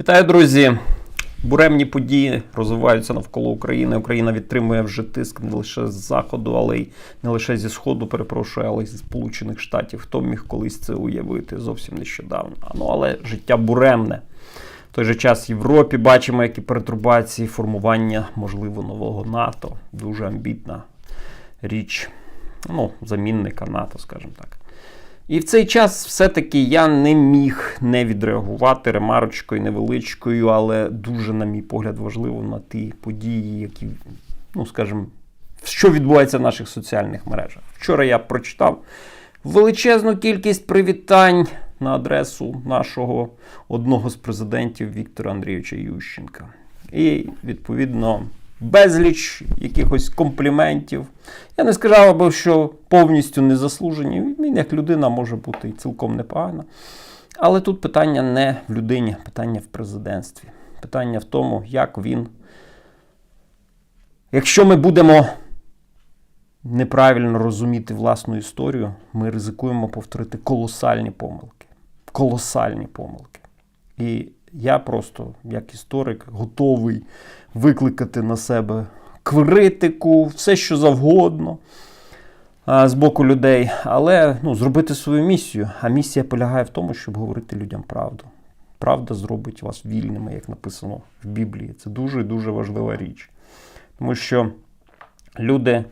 Вітаю, друзі! Буремні події розвиваються навколо України. Україна відтримує вже тиск не лише з заходу, але й не лише зі сходу, перепрошую, але й зі Сполучених Штатів. Хто міг колись це уявити зовсім нещодавно. Ну але життя буремне. В той же час в Європі бачимо, які перетрубації, формування, можливо, нового НАТО. Дуже амбітна річ. Ну, замінника НАТО, скажімо так. І в цей час все-таки я не міг не відреагувати ремарочкою невеличкою, але дуже, на мій погляд, важливо на ті події, які, ну скажімо, що відбувається в наших соціальних мережах. Вчора я прочитав величезну кількість привітань на адресу нашого одного з президентів Віктора Андрійовича Ющенка. І, відповідно, безліч якихось компліментів. Я не сказав би, що повністю незаслужені. Він як людина може бути і цілком непогана. Але тут питання не в людині, питання в президентстві. Питання в тому, як він. Якщо ми будемо неправильно розуміти власну історію, ми ризикуємо повторити колосальні помилки. Колосальні помилки. І я просто, як історик, готовий викликати на себе критику, все що завгодно а, з боку людей, але ну, зробити свою місію. А місія полягає в тому, щоб говорити людям правду. Правда зробить вас вільними, як написано в Біблії. Це дуже дуже важлива річ. Тому що люди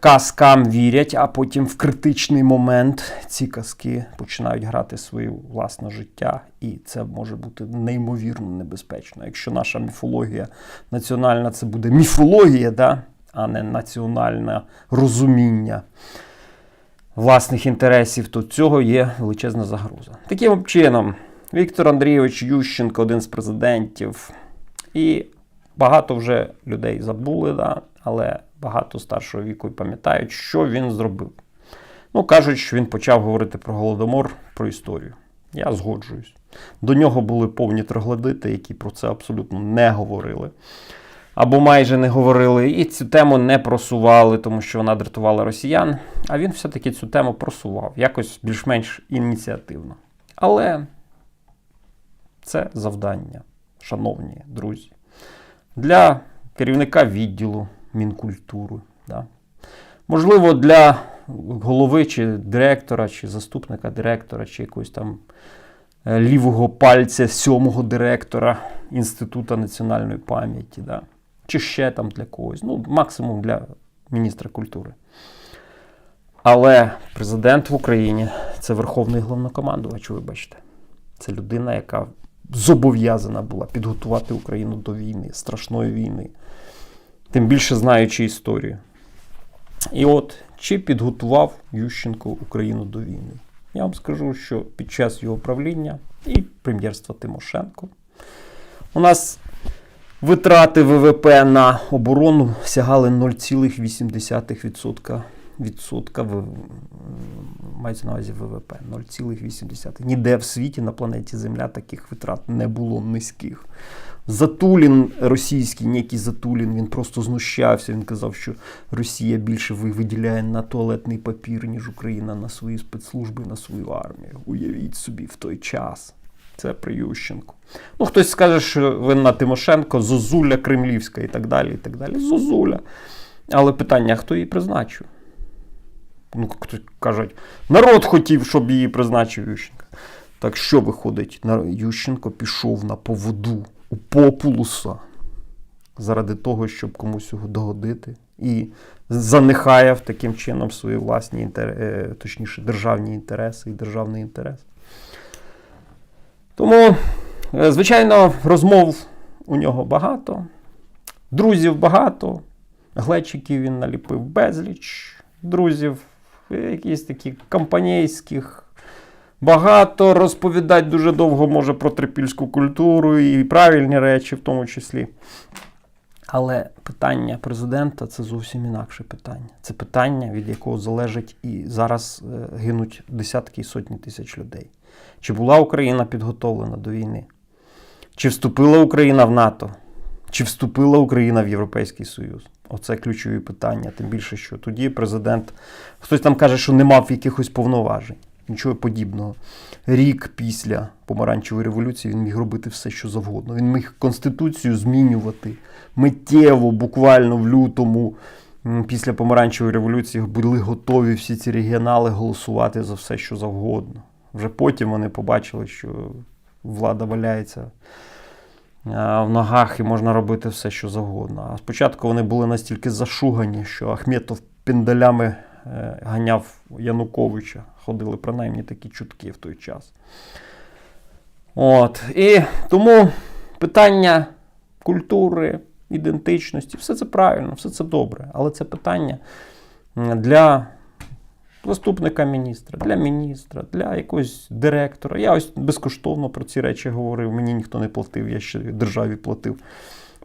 казкам вірять, а потім в критичний момент ці казки починають грати своє власне життя, і це може бути неймовірно небезпечно. Якщо наша міфологія національна це буде міфологія, да? а не національне розуміння власних інтересів, то цього є величезна загроза. Таким чином, Віктор Андрійович Ющенко, один з президентів, і багато вже людей забули, да? але багато старшого віку і пам'ятають, що він зробив. Ну, кажуть, що він почав говорити про голодомор, про історію. Я згоджуюсь. До нього були повні троглодити, які про це абсолютно не говорили. Або майже не говорили, і цю тему не просували, тому що вона дратувала росіян. А він все-таки цю тему просував, якось більш-менш ініціативно. Але це завдання, шановні друзі, для керівника відділу Мінкультури. Да. Можливо, для голови чи директора, чи заступника директора, чи якогось там е, лівого пальця сьомого директора Інституту національної пам'яті, да. чи ще там для когось. Ну, максимум для міністра культури. Але президент в Україні це верховний головнокомандувач, вибачте. Це людина, яка зобов'язана була підготувати Україну до війни, страшної війни тим більше знаючи історію. І от, чи підготував Ющенко Україну до війни? Я вам скажу, що під час його правління і прем'єрства Тимошенко у нас витрати ВВП на оборону сягали 0,8% відсотка в мається на увазі ВВП 0,8. Ніде в світі на планеті Земля таких витрат не було низьких. Затулін російський, некий Затулін, він просто знущався. Він казав, що Росія більше виділяє на туалетний папір, ніж Україна на свої спецслужби, на свою армію. Уявіть собі в той час. Це при Ющенку. Ну, хтось скаже, що винна Тимошенко, Зозуля Кремлівська і так далі. і так далі. Зозуля. Але питання, хто її призначив? Ну, хтось кажуть, народ хотів, щоб її призначив Ющенка. Так що виходить? Ющенко пішов на поводу у популуса заради того, щоб комусь його догодити. І занехаяв таким чином свої власні інтереси, точніше, державні інтереси і державний інтерес. Тому, е, звичайно, розмов у нього багато, друзів багато, глечиків він наліпив безліч, друзів, якісь такі компанійських. Багато розповідати дуже довго може про трипільську культуру і правильні речі в тому числі. Але питання президента це зовсім інакше питання. Це питання, від якого залежить і зараз е, гинуть десятки і сотні тисяч людей. Чи була Україна підготовлена до війни? Чи вступила Україна в НАТО? Чи вступила Україна в Європейський Союз? Оце ключові питання. Тим більше, що тоді президент, хтось там каже, що не мав якихось повноважень. Нічого подібного. Рік після помаранчевої революції він міг робити все, що завгодно. Він міг конституцію змінювати миттєво, буквально в лютому. Після помаранчевої революції були готові всі ці регіонали голосувати за все, що завгодно. Вже потім вони побачили, що влада валяється в ногах і можна робити все, що завгодно. А спочатку вони були настільки зашугані, що Ахметов піндалями е, ганяв Януковича. Ходили принаймні такі чутки в той час. От. І тому питання культури, ідентичності, все це правильно, все це добре. Але це питання для заступника міністра, для міністра, для якогось директора. Я ось безкоштовно про ці речі говорив. Мені ніхто не платив, я ще державі платив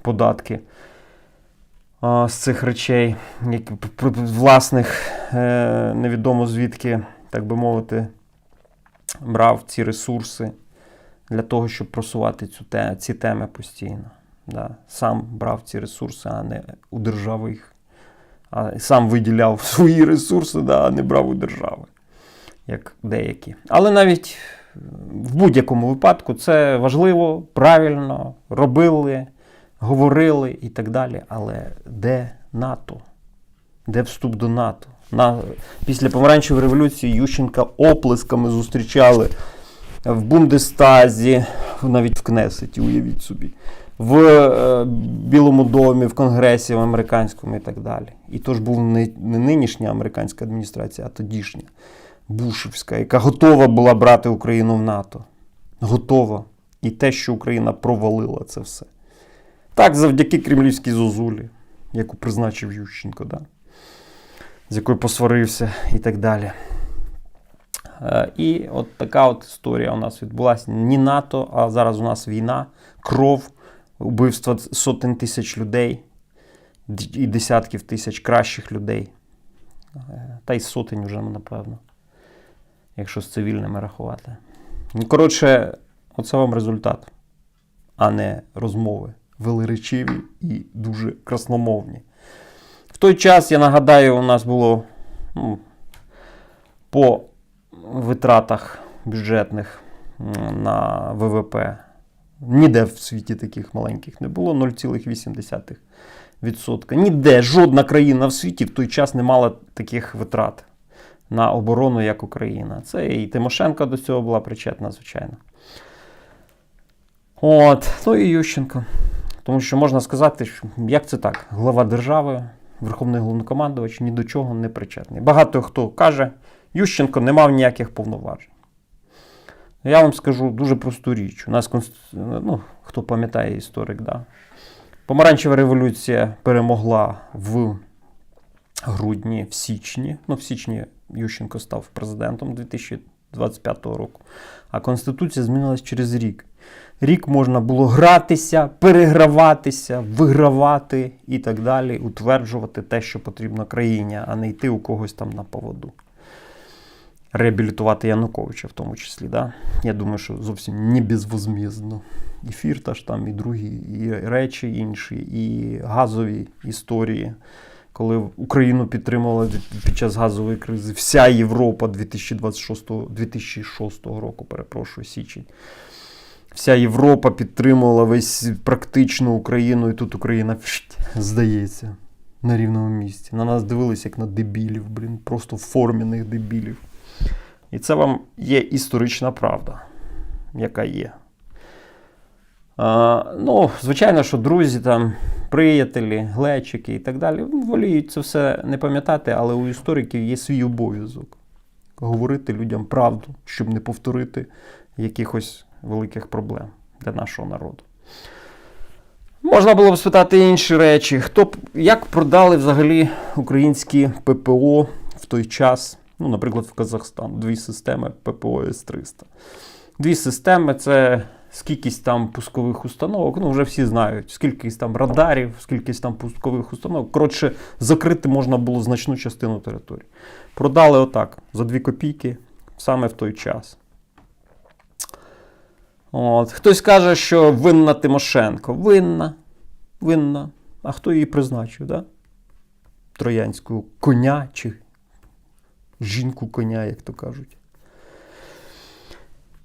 податки а, з цих речей, які власних, е, невідомо звідки, так би мовити, брав ці ресурси для того, щоб просувати цю те, ці теми постійно. Да. Сам брав ці ресурси, а не у держави їх. Сам виділяв свої ресурси, да, а не брав у держави, як деякі. Але навіть в будь-якому випадку це важливо, правильно, робили, говорили і так далі. Але де НАТО? Де вступ до НАТО? На, після помаранчевої революції Ющенка оплесками зустрічали в Бундестазі, навіть в Кнесеті, уявіть собі, в е, Білому домі, в Конгресі, в американському і так далі. І то ж був не, не нинішня американська адміністрація, а тодішня Бушевська, яка готова була брати Україну в НАТО. Готова. І те, що Україна провалила це все. Так, завдяки кремлівській зозулі, яку призначив Ющенко, да? з якою посварився і так далі. Е, І от така от історія у нас відбулася. Не НАТО, а зараз у нас війна, кров, убивства сотень тисяч людей і десятків тисяч кращих людей. Е, Та й сотень вже, напевно, якщо з цивільними рахувати. Ну, коротше, оце вам результат, а не розмови велеречиві і дуже красномовні. В той час, я нагадаю, у нас було ну, по витратах бюджетних на ВВП. Ніде в світі таких маленьких не було 0,8%. Ніде жодна країна в світі в той час не мала таких витрат на оборону, як Україна. Це і Тимошенко до цього була причетна, звичайно. От, ну і Ющенко. Тому що можна сказати, що як це так? Глава держави, Верховний головнокомандувач ні до чого не причетний. Багато хто каже, Ющенко не мав ніяких повноважень. Я вам скажу дуже просту річ. У нас, конст- ну, хто пам'ятає історик, да. Помаранчева революція перемогла в грудні, в січні. Ну, в січні Ющенко став президентом 2025 року. А Конституція змінилась через рік. Рік можна було гратися, переграватися, вигравати і так далі, утверджувати те, що потрібно країні, а не йти у когось там на поводу. Реабілітувати Януковича в тому числі. Да? Я думаю, що зовсім не безвозмездно. І Фірташ там, і другі, і речі інші, і газові історії. Коли Україну підтримувала під час газової кризи вся Європа 2026, 2006 року, перепрошую, січень. Вся Європа підтримувала весь практично Україну, і тут Україна здається на рівному місці. На нас дивилися як на дебілів, блін, просто формених дебілів. І це вам є історична правда, яка є. А, ну, звичайно, що друзі, там, приятелі, глечики і так далі воліють це все не пам'ятати, але у істориків є свій обов'язок говорити людям правду, щоб не повторити якихось великих проблем для нашого народу. Можна було б спитати інші речі. Хто як продали взагалі українські ППО в той час, ну, наприклад, в Казахстан, дві системи ППО С-300. Дві системи це скількись там пускових установок. Ну, вже всі знають, скількись там радарів, скількись там пускових установок. Коротше, закрити можна було значну частину території. Продали отак за 2 копійки саме в той час. От. Хтось каже, що винна Тимошенко. Винна. Винна. А хто її призначив, да? Троянського коня чи жінку коня, як то кажуть.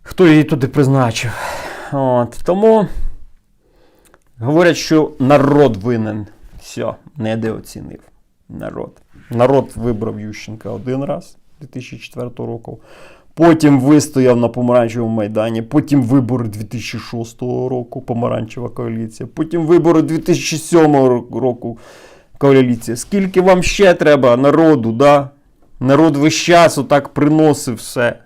хто її туди призначив. От. Тому говорять, що народ винен. Все, недооцінив. Народ. Народ вибрав Ющенка один раз 2004 року. Потім вистояв на помаранчевому майдані, потім вибори 2006 року, помаранчева коаліція, потім вибори 2007 року коаліція. Скільки вам ще треба народу, да? Народ весь час отак приносив все.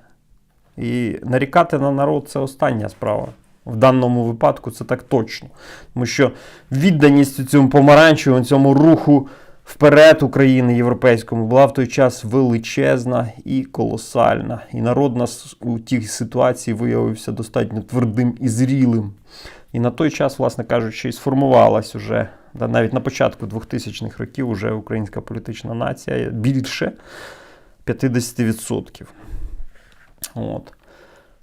І нарікати на народ це остання справа. В даному випадку це так точно. Тому що відданість цьому помаранчевому, цьому руху вперед України європейському була в той час величезна і колосальна. І народ нас у тій ситуації виявився достатньо твердим і зрілим. І на той час, власне кажучи, і сформувалась уже, навіть на початку 2000-х років, вже українська політична нація більше 50%. От.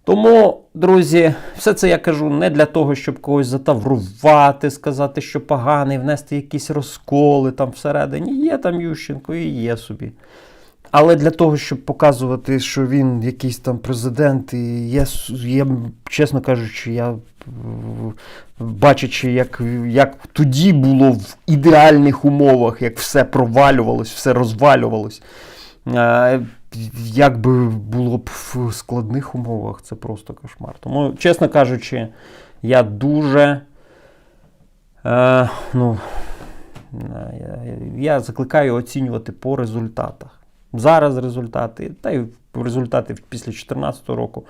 Тому, друзі, все це я кажу не для того, щоб когось затаврувати, сказати, що поганий, внести якісь розколи там всередині. Є там Ющенко і є собі. Але для того, щоб показувати, що він якийсь там президент, і є, є чесно кажучи, я бачачи, як, як тоді було в ідеальних умовах, як все провалювалось, все розвалювалось. е, Як би було б в складних умовах, це просто кошмар. Тому, чесно кажучи, я дуже. Е, ну, е, я, я закликаю оцінювати по результатах. Зараз результати, та й результати після 2014 року.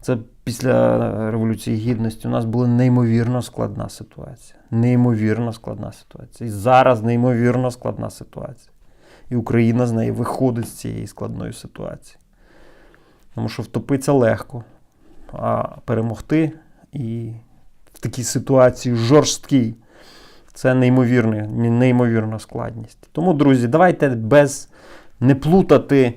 Це після Революції Гідності у нас була неймовірно складна ситуація. Неймовірно складна ситуація. І зараз неймовірно складна ситуація. І Україна з неї виходить з цієї складної ситуації. Тому що втопитися легко, а перемогти і в такій ситуації жорсткій це неймовірна, неймовірна складність. Тому, друзі, давайте без не плутати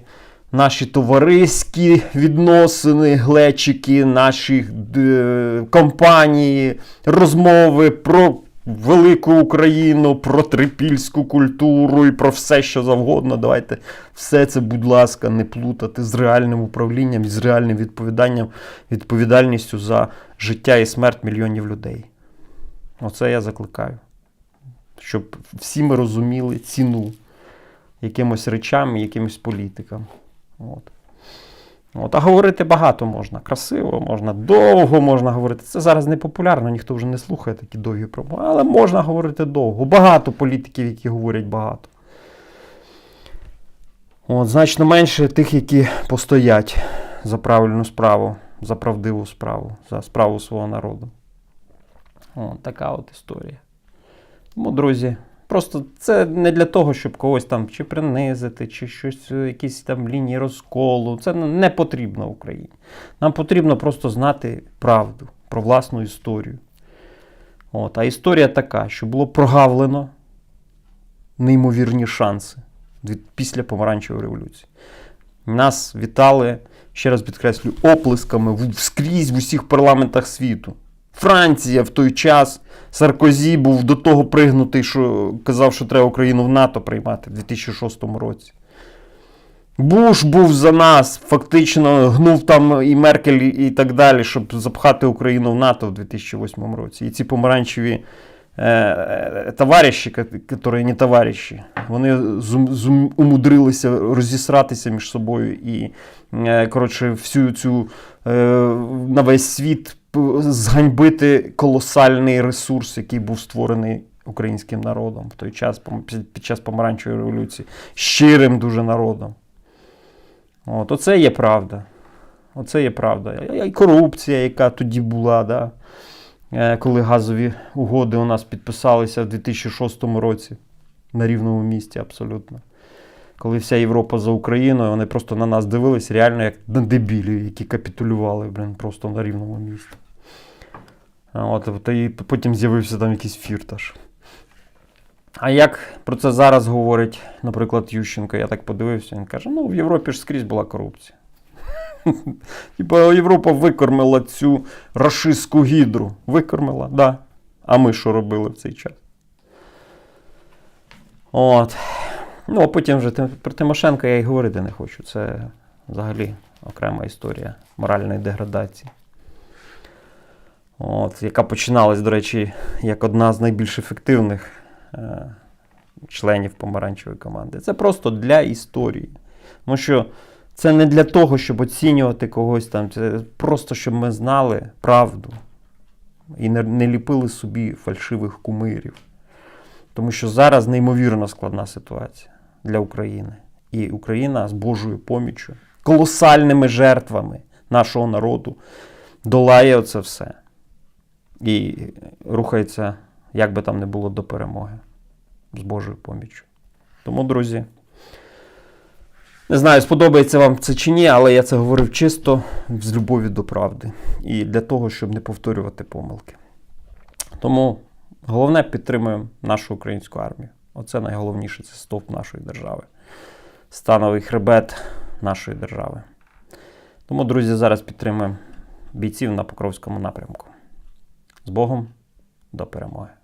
наші товариські відносини, глечики, наші е, компанії, розмови про велику Україну, про трипільську культуру і про все, що завгодно. Давайте все це, будь ласка, не плутати з реальним управлінням і з реальним відповіданням, відповідальністю за життя і смерть мільйонів людей. Оце я закликаю. Щоб всі ми розуміли ціну якимось речам, якимось політикам. От. От. А говорити багато можна. Красиво, можна довго можна говорити. Це зараз не популярно, ніхто вже не слухає такі довгі промови, але можна говорити довго. Багато політиків, які говорять багато. От, Значно менше тих, які постоять за правильну справу, за правдиву справу, за справу свого народу. От, така от історія. Тому, друзі. Просто це не для того, щоб когось там чи принизити, чи щось, якісь там лінії розколу. Це не потрібно Україні. Нам потрібно просто знати правду про власну історію. От. А історія така, що було прогавлено неймовірні шанси після помаранчевої революції. Нас вітали, ще раз підкреслю, оплесками скрізь в усіх парламентах світу. Франція в той час Саркозі був до того пригнутий, що казав, що треба Україну в НАТО приймати в 2006 році. Буш був за нас, фактично гнув там і Меркель, і так далі, щоб запхати Україну в НАТО в 2008 році. І ці помаранчеві е, е, товариші, які не товариші, вони умудрилися розісратися між собою і, е, коротше, всю цю е, на весь світ зганьбити колосальний ресурс, який був створений українським народом в той час, під час помаранчевої революції, щирим дуже народом. От, оце є правда. Оце є правда. І- І корупція, яка тоді була, да? Е, коли газові угоди у нас підписалися в 2006 році на рівному місці абсолютно. Коли вся Європа за Україною, вони просто на нас дивились реально як на дебілів, які капітулювали блін, просто на рівному місці. От, і потім з'явився там якийсь фірташ. А як про це зараз говорить, наприклад, Ющенко, я так подивився, він каже: ну в Європі ж скрізь була корупція. Типа Європа викормила цю рашистську гідру. Викормила, так. А ми що робили в цей час? От. Ну, а потім вже про Тимошенко я й говорити не хочу. Це взагалі окрема історія моральної деградації. От, яка починалась, до речі, як одна з найбільш ефективних е, членів помаранчевої команди. Це просто для історії. Тому що це не для того, щоб оцінювати когось там, це просто щоб ми знали правду і не, не ліпили собі фальшивих кумирів. Тому що зараз неймовірно складна ситуація для України. І Україна з Божою поміччю, колосальними жертвами нашого народу долає оце все. І рухається, як би там не було, до перемоги з Божою поміччю. Тому, друзі, не знаю, сподобається вам це чи ні, але я це говорив чисто з любові до правди. І для того, щоб не повторювати помилки. Тому головне підтримуємо нашу українську армію. Оце найголовніше це стовп нашої держави. Становий хребет нашої держави. Тому, друзі, зараз підтримуємо бійців на Покровському напрямку. З Богом до перемоги!